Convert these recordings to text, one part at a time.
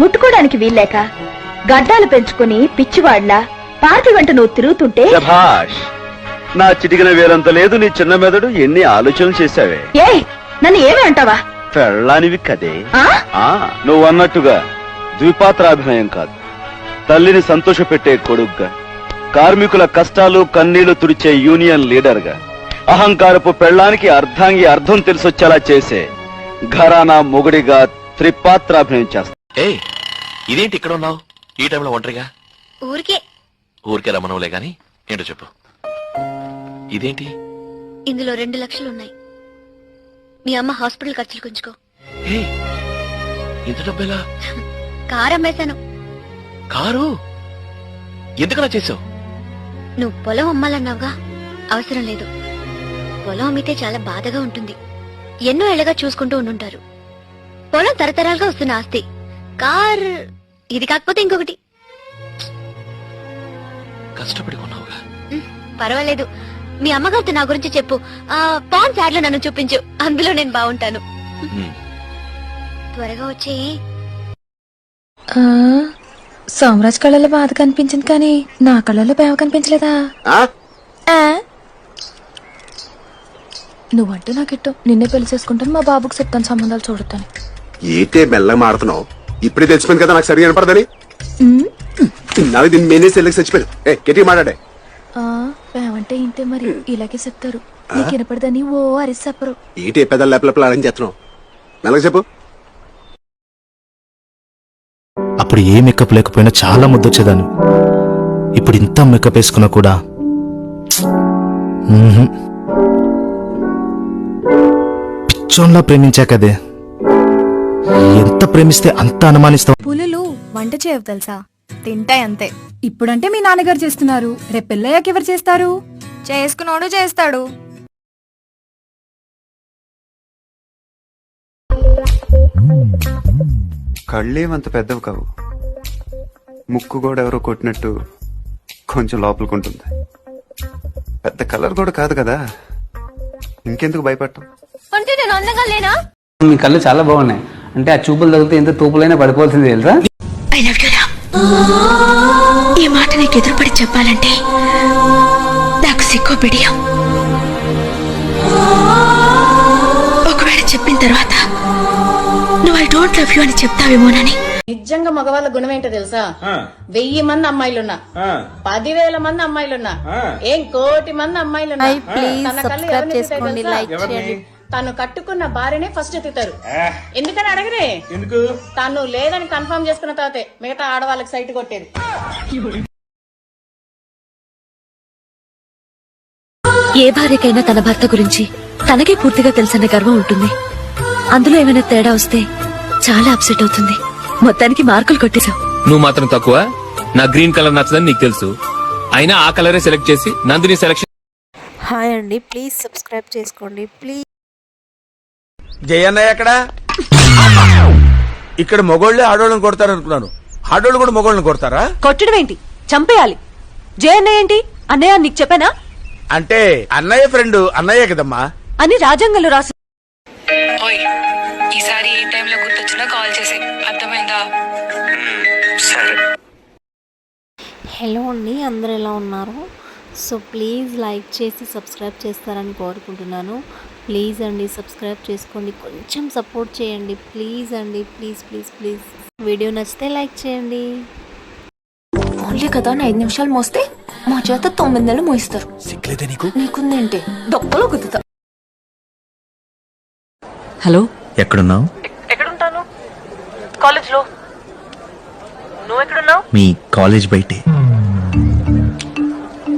ముట్టుకోవడానికి వీల్లేక గడ్డాలు పెంచుకుని పిచ్చివాడ్లా పార్టీ వెంట నువ్వు తిరుగుతుంటే శభాష్ నా చిటికిన వేలంత లేదు నీ చిన్న మెదడు ఎన్ని ఆలోచనలు చేశావే. ఏ నన్ను ఏమి అంటావా? పెళ్ళానివి కదే. ఆ? ఆ నువ్వు అన్నట్టుగా ద్విపాత్రాభినయం కాదు. తల్లిని సంతోషపెట్టే కొడుగ్గా కార్మికుల కష్టాలు కన్నీళ్ళు తుడిచే యూనియన్ లీడర్గా అహంకారపు పెళ్ళానికి అర్ధాంగి అర్థం తెలిసొచ్చేలా చేసే ఘరానా మొగుడిగా త్రిపాత్రాభినయం చేస్తా. ఏయ్ ఇదేంటి ఇక్కడ ఉన్నావు? ఈ టైంలో ఒంటరిగా? ఊరికే. ఊరికే రమ్మనవులే గాని ఏంటో చెప్పు. ఇదేంటి? ఇందులో రెండు లక్షలు ఉన్నాయి. మీ అమ్మ హాస్పిటల్ ఖర్చులు కొంచుకో. ఇంత డబ్బేలా? Car అమ్మేశాను car? ఎందుకలా చేసావు నువ్వు పొలం అమ్మాలన్నావుగా? అవసరం లేదు. పొలం అమ్మితే చాలా బాధగా ఉంటుంది. ఎన్నో ఏళ్ళగా చూసుకుంటూ ఉండుంటారు. పొలం తరతరాలుగా వస్తున్న ఆస్తి. కార్ ఇది కాకపోతే ఇంకొకటి. కష్టపడి కొన్నావుగా. పర్వాలేదు. మీ అమ్మగారితో నా గురించి చెప్పు. ఆ పాన్ యాడ్లో నన్ను చూపించు. అందులో నేను బాగుంటాను. త్వరగా వచ్చే. ఆ, సోమరాజ్ కళ్ళలో బాధ కనిపించింది కానీ నా కళ్ళలో బేవ కనిపించలేదా? ఆ? నువ్వంటే నాకు ఇట్టం నిన్నే పెళ్ళి చేసుకుంటాను మా బాబుకి చెప్తాను సంబంధాలు చూడతాను ఏంటే మెల్లగా మాడుతున్నావు ఇప్పుడే తెలిసిపోయింది కదా నాకు సరిగా వినపడదని. తిన్నావి దీన్ని మేనేసి వెళ్ళకి చచ్చిపోయాను ఏ గట్టిగా మాట్లాడే. బేవంటే ఇంతే మరి ఇలాగే చెప్తారు. నీకు వినపడదని ఓ అరిసి చెప్పరు. ఏంటి పెద్దలు లేపలపల అడని చేస్తున్నావు? మెల్లగా చెప్పు. అప్పుడు ఏ మేకప్ లేకపోయినా చాలా ముద్దొచ్చేదాన్ని. ఇప్పుడు ఇంత మేకప్ వేసుకున్నా కూడా. పిచ్చోన్లా ప్రేమించాకదే ఎంత ప్రేమిస్తే అంత అనుమానిస్తావు? పులులు వంట చేయవు తెలుసా? తింటాయి అంతే. ఇప్పుడంటే మీ నాన్నగారు చేస్తున్నారు. రేపు పెళ్ళయ్యాక ఎవరు చేస్తారు? చేసుకున్నాడు చేస్తాడు. కళ్ళేమంత పెద్దవి కావు. ముక్కు కూడా ఎవరో కొట్టినట్టు కొంచెం లోపలికుంటుంది పెద్ద కలర్ కూడా కాదు కదా. ఇంకెందుకు భయపడటం? అంటే నేను అందంగా లేనా? మీ కళ్ళు చాలా బాగున్నాయి. అంటే ఆ చూపులు తగిలితే ఎంత తూపులైనా పడిపోతుంది తెలుసా? ఈ మాట నీకు ఎదురుపడి చెప్పాలంటే నాకు సిక్కో బిడియం. ఒకవేళ చెప్పిన తర్వాత నువ్వు ఐ డోంట్ లవ్ యూ అని చెప్తావేమోనని. నిజంగా మగవాళ్ళ గుణం ఏంటో తెలుసా? వెయ్యి మంది అమ్మాయిలున్నా పదివేల మంది అమ్మాయిలున్నా ఏం కోటి మంది అమ్మాయిలున్నా తన కళ్ళు ఎవరిని తెలుసా? తను కట్టుకున్న భార్యనే ఫస్ట్ తితారు ఎందుకని అడగరే? ఎందుకు? తను లేదని కన్ఫర్మ్ చేసుకున్న తర్వాతే మిగతా ఆడవాళ్ళకి సైట్ కొట్టేది. ఏ భార్యకైనా తన భర్త గురించి తనకే పూర్తిగా తెలుసన్న గర్వం ఉంటుంది. అందులో ఏమైనా తేడా వస్తే చాలా అప్సెట్ అవుతుంది. మొత్తానికి మార్కులు కొట్టేశావు. నువ్వు మాత్రం తక్కువ. నా గ్రీన్ కలర్ నచ్చదని నీకు తెలుసు. అయినా ఆ కలరే సెలెక్ట్ చేసి నందిని సెలెక్షన్ హాయ్ అండి ప్లీజ్ సబ్స్క్రైబ్ చేసుకోండి. ప్లీజ్ జయన్నయ్య ఎక్కడ? ఇక్కడ మొగోళ్ళే ఆడోళ్ళని కొడతారు అనుకున్నాను ఆడోళ్ళు కూడా మొగోళ్ళని కొడతారా? కొట్టడం ఏంటి? చంపేయాలి. జే అన్నయ్య ఏంటి? అన్నయ్య నీకు చెప్పానా? అంటే అన్నయ్య ఫ్రెండ్ అన్నయ్య కదమ్మా. అని రాజ్యాంగంలో రాసి ఈసారి ఏ టైంలో గుర్తొచ్చినా కాల్ చేసే అర్థమైందా? హలో అండి అందరు ఎలా ఉన్నారు? సో ప్లీజ్ లైక్ చేసి సబ్స్క్రైబ్ చేస్తారని కోరుకుంటున్నాను. ప్లీజ్ అండి సబ్స్క్రైబ్ చేసుకోండి కొంచెం సపోర్ట్ చేయండి. ప్లీజ్ అండి ప్లీజ్ ప్లీజ్ ప్లీజ్. వీడియో నచ్చితే లైక్ చేయండి. ఓన్లీ కదా ఐదు నిమిషాలు మోస్తే? మా చేత తొమ్మిది నెలలు మోయిస్తారు. సిగ్లేదే నీకు? నీకుందేంటి? దొక్కలో గుద్దుతా. హలో? ఎక్కడున్నావు? ఎక్కడుంటాను? కాలేజ్లో నువ్వు ఎక్కడున్నావు? మీ కాలేజ్ బయటే.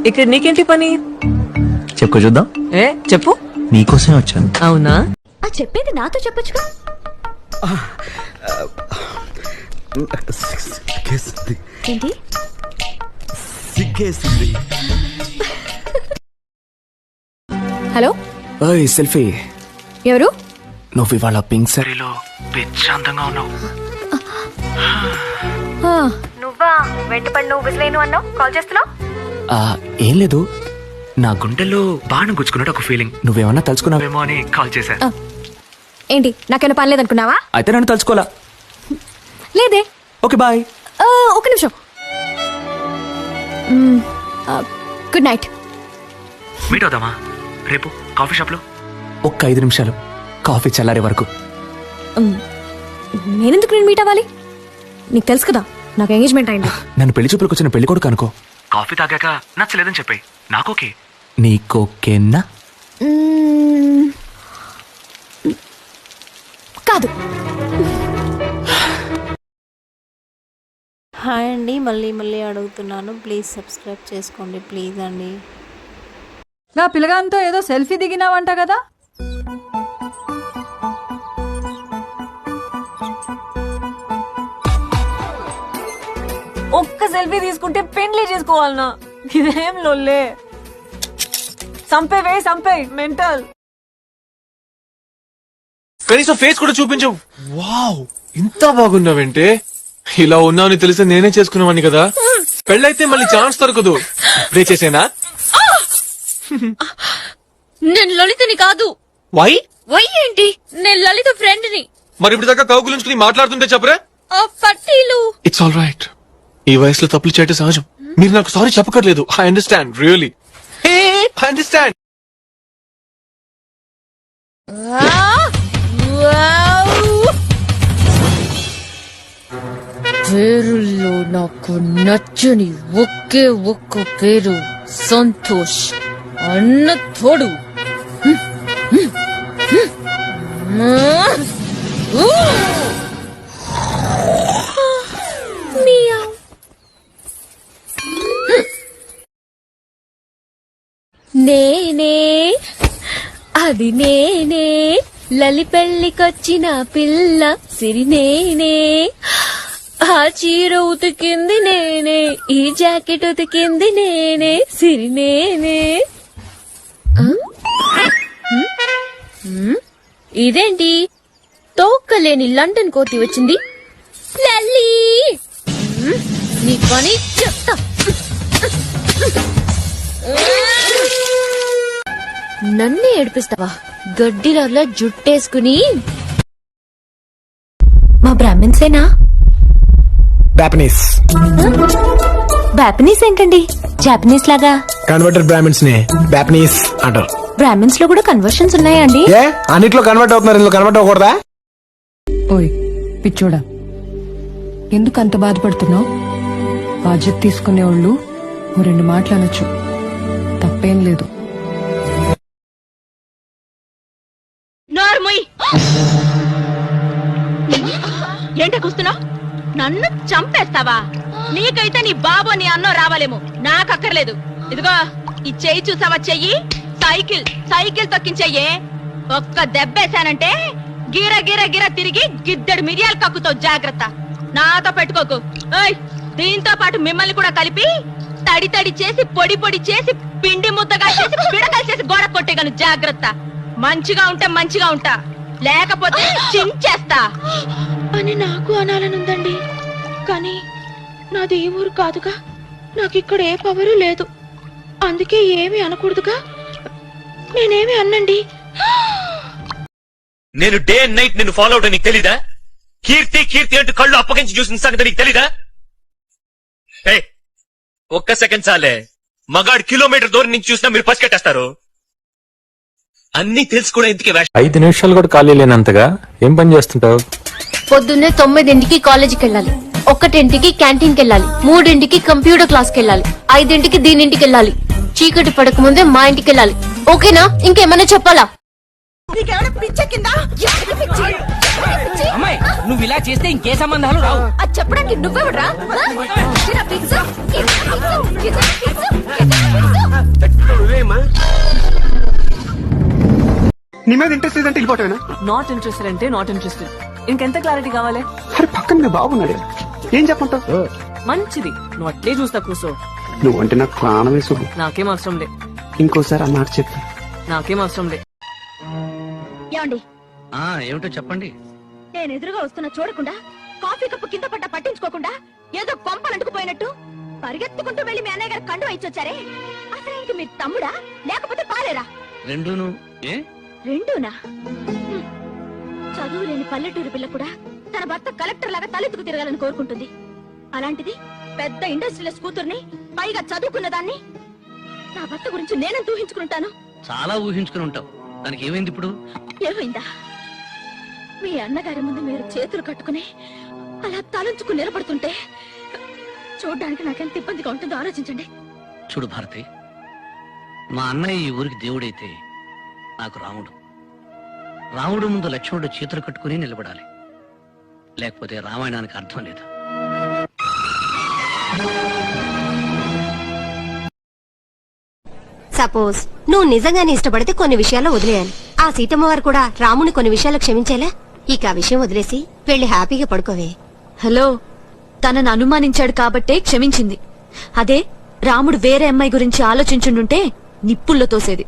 ఇక్కడ నీకేంటి పని? చెప్పుకో చూద్దాం. ఏ చెప్పు. నీకోసమే వచ్చాను. అవునా? ఆ చెప్పేది నాతో చెప్పొచ్చుగా. ఏంటి? హలో? సెల్ఫీ. ఎవరు? నువ్వు ఇవాళ పింక్ సారీలో పిచ్చి అందంగా ఉన్నావు నువ్వా? వెంటపడి నువ్వు విసిలేను అన్నావు? కాల్ చేస్తున్నావు? ఆ, ఏం లేదు. నా గుండెల్లో బాణం గుచ్చుకున్నట్టు ఒక ఫీలింగ్ నువ్వేమన్నా తలుచుకున్నావేమో అని కాల్ చేశా. ఏంటి నాకేమైనా పని లేదనుకున్నావా? అయితే నన్ను తలుచుకోలా లేదే. Okay bye. ఒక నిమిషం. గుడ్ నైట్ మీట్ అవుదామా? రేపు కాఫీ షాప్లో ఒక్క ఐదు నిమిషాలు. కాఫీ చల్లారే వరకు. నేనెందుకు నేను మీట్ అవ్వాలి? నీకు తెలుసు కదా నాకు ఎంగేజ్మెంట్ అయింది. నన్ను పెళ్ళి చూపులకు వచ్చిన పెళ్ళి కొడుకు అనుకో. కాఫీ తాగాక నచ్చలేదని చెప్పాయి. నాకోకే నీకోకేనా మ్మ్. కాదు. హాయ్ అండి మళ్ళీ మళ్ళీ అడుగుతున్నాను. ప్లీజ్ సబ్స్క్రైబ్ చేసుకోండి ప్లీజ్ అండి. నా పిల్లగాంతో ఏదో సెల్ఫీ దిగినావంట కదా? ఒక్క సెల్ఫీ తీసుకుంటే పెండ్లే చేసుకోవాలనా? ఇదేం లొల్లే? సంపేవే సంపే మెంటల్. కనీసం ఫేస్ కూడా చూపించవు. వావ్ ఇంత బాగున్నావంటే? ఇలా ఉన్నావని తెలిసి నేనే చేసుకునేవాడిని కదా. పెళ్ళైతే మళ్ళీ ఛాన్స్ దొరకదు. ఇప్పుడే చేసేనా? నేను లలితని కాదు. వై? వై ఏంటి? నేను లలిత ఫ్రెండ్ని మరి ఇప్పుడు దాకా కౌగులించుకుని మాట్లాడుతుంటే చెప్పరా? ఆ పట్టీలు. ఇట్స్ ఆల్ రైట్ ఈ వయసులో తప్పులు చేయటం సహజం. మీరు నాకు sorry చెప్పకర్లేదు I understand really Understand. Understand పేరుల్లో నాకు నచ్చని ఒకే ఒక్క పేరు సంతోష్ అన్న తోడు నేనే అది నేనే. లలి పెళ్ళికొచ్చిన పిల్ల సిరి నేనే. ఆ చీర ఉతికింది నేనే ఈ జాకెట్ ఉతికింది నేనే సిరి నేనే. ఆ? ఇదేంటి? తోక్కలేని లండన్ కోతి వచ్చింది. లల్లి! నీ పని చెప్తా. నన్నే ఏడిపిస్తావా? గడ్డిలో జుట్టేసుకుని. మా బ్రాహ్మిన్సేనా? జాపనీస్ బ్యాపనీస్ ఏంటండి? జాపనీస్ లాగా? కన్వర్టర్ బ్రాహ్మిన్స్ని జాపనీస్ అంటారు. బ్రాహ్మిన్స్లో కూడా కన్వర్షన్స్ ఉన్నాయా అండి ఏ? అన్నిట్లో కన్వర్ట్ అవుతున్నారు ఇందులో కన్వర్ట్ అవ్వకూడదా? ఓయ్ పిచ్చోడా. ఎందుకు అంత బాధపడుతున్నావు? బాధ్యత తీసుకునే వాళ్ళు ఓ రెండు మాటలు అనొచ్చు. తప్పేం లేదు. నోర్ముయ్ ఏంట కూస్తున్నావు నన్ను చంపేస్తావా? నీకైతే నీ బాబు నీ అన్నో రావాలేమో. నాకక్కర్లేదు. ఇదిగో ఈ చెయ్యి చూసావా చెయ్యి? సైకిల్ సైకిల్ తొక్కించెయ్యే ఒక్క దెబ్బేశానంటే గిర గిర గిర తిరిగి గిద్దెడు మిరియాలు కక్కుతావు జాగ్రత్త. నాతో పెట్టుకోకు. ఓయ్ దీంతో పాటు మిమ్మల్ని కూడా కలిపి తడి తడి చేసి పొడి పొడి చేసి పిండి ముద్దగా చేసి పిడకలు చేసి గోడ కొట్టేగాను జాగ్రత్త. మంచిగా ఉంటే మంచిగా ఉంటా. లేకపోతే చించేస్తా. అని నాకు అనాలనుందండి. కానీ నాది ఈ ఊరు కాదుగా. నాకు ఇక్కడ ఏ పవరు లేదు. అందుకే ఏమీ అనకూడదుగా. నేనేమి అన్నండి. నేను డే అండ్ నైట్ నిన్ను ఫాలో అవడం నీకు తెలీదా? కీర్తి కీర్తి అంటూ కళ్ళు అప్పగించి చూసిన సంగతి నీకు తెలీదా? ఏ ఒక్క సెకండ్ చాలే. మగాడు కిలోమీటర్ దూరం నుంచి చూసినా మీరు పసిగట్టేస్తారు. అన్ని తెలుసు కూడా ఐదు నిమిషాలు కూడా ఖాళీ లేనంతగా ఏం పని చేస్తుంటావు? పొద్దున్నే తొమ్మిదింటికి కాలేజీకి వెళ్ళాలి. ఒకటింటికి క్యాంటీన్కి వెళ్ళాలి. మూడింటికి కంప్యూటర్ క్లాస్కి వెళ్ళాలి. ఐదింటికి దీనింటికి వెళ్ళాలి. చీకటి పడక ముందే మా ఇంటికి వెళ్ళాలి. ఓకేనా? ఇంకేమైనా చెప్పాలా? అమ్మాయి నువ్వు ఇలా చేస్తే ఇంకే సంబంధాలు రావు. అది చెప్పడానికి నువ్వెవడ్రా? నీ మీద ఇంట్రెస్ట్ లేదంటే వెళ్ళిపోతావేనా నాట్ ఇంట్రెస్టెడ్ అంటే నాట్ ఇంట్రెస్టెడ్ ఇంకెంత క్లారిటీ కావాలి? అరే పక్కన మీ బాగున్నాడు. ఏం చెప్పంటావు మంచిది. నువ్వు అట్లే చూస్తా కూర్చో. నువ్వు అంటే నాకు ప్రాణమే సుఖం నాకేం అవసరం లే. ఇంకోసారి ఆ మాట చెప్పు. నాకేం అవసరం లే. ఏమండి? ఏమిటో చెప్పండి. నేను ఎదురుగా వస్తున్నా చూడకుండా కాఫీ కప్పు కింద పడ్డ పట్టించుకోకుండా ఏదో కొంపలంటుకుపోయినట్టు పరిగెత్తుకుంటూ వెళ్ళి మీ అన్నయ్య గారు కండు ఇచ్చొచ్చారే? అసలు ఇంక మీ తమ్ముడా? లేకపోతే పాలేరా? రెండును ఏ? రెండూనా. చదువు లేని పల్లెటూరు పిల్ల కూడా తన తన భర్త కలెక్టర్ లాగా తలెత్తుకు తిరగాలని కోరుకుంటుంది. అలాంటిది పెద్ద ఇండస్ట్రియలిస్ట్ కూతుర్ని పైగా చదువుకున్న దాన్ని నా భర్త గురించి నేనెంత ఊహించుకుంటాను? చాలా ఊహించుకుని ఉంటావు. దానికి ఏమైంది ఇప్పుడు? ఏమైందా? మీ అన్నగారి ముందు మీరు చేతులు కట్టుకుని అలా తలంచుకుని నిలబడుతుంటే చూడ్డానికి నాకెంత ఇబ్బందిగా ఉంటుందో ఆలోచించండి. చూడు భారతి మా అన్నయ్య ఈ ఊరికి దేవుడైతే నాకు రాముడు. రాముడు ముందు లక్ష్మణుడు చేతులు కట్టుకుని నిలబడాలి. లేకపోతే రామాయణానికి అర్థం లేదు. సపోజ్ నువ్వు నిజంగానే ఇష్టపడితే కొన్ని విషయాల్లో వదిలేయాలి. ఆ సీతమ్మ వారు కూడా రాముని కొన్ని విషయాలు క్షమించేలా? ఇక ఆ విషయం వదిలేసి వెళ్ళి హ్యాపీగా పడుకోవే. హలో తనను అనుమానించాడు కాబట్టే క్షమించింది. అదే రాముడు వేరే అమ్మాయి గురించి ఆలోచించుండుంటే నిప్పుల్లో తోసేది.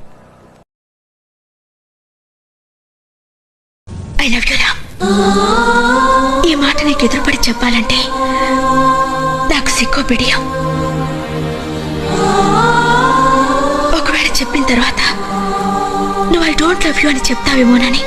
ఐ లవ్ యూ రామ్ ఈ మాట నీకు ఎదురుపడి చెప్పాలంటే నాకు సిక్కు బిడియం. ఒకవేళ చెప్పిన తర్వాత నువ్వు ఐ డోంట్ లవ్ యూ అని చెప్తావేమోనని